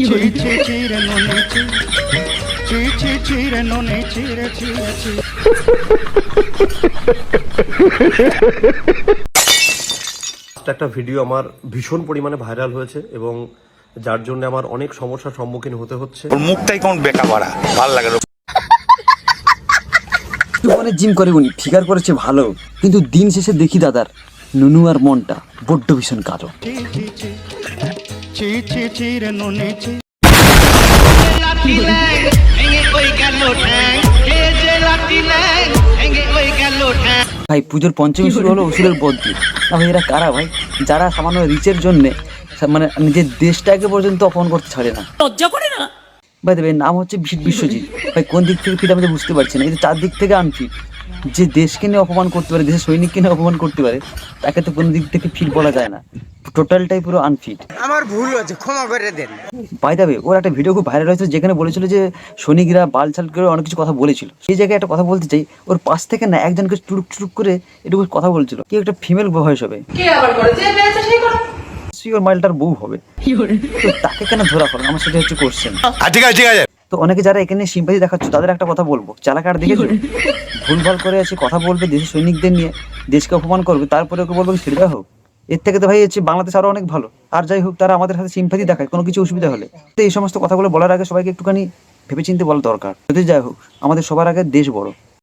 নুনে একটা ভিডিও আমার ভীষণ পরিমাণে ভাইরাল হয়েছে এবং যার জন্য আমার অনেক সমস্যার সম্মুখীন হতে হচ্ছে মুখটাই কেমন বেকা মারা ভালো লাগে না। জীবনে জিম করে উনি ফিগার করেছে ভালো কিন্তু দিন শেষে দেখি দাদার নুনু আর মনটা বড্ড ভীষণ কালো চি চি চি চি চি চিরে নুনে চি ভাই পুজোর পঞ্চমী শুরু হলো অসুরের বদ্যি না ভাই এরা কারা ভাই? যারা সামান্য রিচের জন্যে মানে নিজের দেশটাকে পর্যন্ত অপমান করতে ছাড়ে না। লজ্জা করে না? ভাই দেবে নাম হচ্ছে বিশ- বিশ্বজিৎ। ভাই কোন দিক থেকে ফিট আমি তো বুঝতে পারছি না। এই তো চারদিক থেকে আনফিট যে দেশকে নিয়ে অপমান করতে পারে দেশের সৈনিককে নিয়ে অপমান করতে পারে তাকে তো কোনো দিক থেকে ফিট বলা যায় না। টোটালটাই পুরো আনফিট আমার ভুল হয়েছে ক্ষমা করে দেন। বাই দাবে ওর একটা ভিডিও খুব ভাইরাল হয়েছিল যেখানে বলেছিল যে সৈনিকরা বালছাল করে অনেক কিছু কথা বলেছিল। সেই জায়গায় একটা কথা বলতে চাই ওর পাশ থেকে না একজনকে চুরুক চুরুক করে এটুকু কথা বলছিল। কি একটা ফিমেল ভয়েস হবে কে আবার করে? যে পেয়েছে সেই করে নিশ্চয়ই ওর মাইলটার বউ হবে। তো তাকে কেন ধরা হলো না? আমার সেটা হচ্ছে কোশ্চেন ঠিক আছে ঠিক আছে। তো অনেকে যারা এখানে সিম্পাথি দেখাচ্ছ তাদের একটা কথা বলব। চালাকার দেখেছ ভুলভাল করে আছে কথা বলবে দেশের সৈনিকদের নিয়ে দেশকে অপমান করবে তারপরে ওকে বলবে ছেড়ে হোক। এর থেকে তো ভাই হচ্ছে বাংলাদেশ আরও অনেক ভালো। আর যাই হোক তারা আমাদের সাথে সিম্পাথি দেখায় কোনো কিছু অসুবিধা হলে। তো এই সমস্ত কথাগুলো বলার আগে সবাইকে একটুখানি ভেবেচিন্তে বলা দরকার। যদি যাই হোক আমাদের সবার আগে দেশ বড়।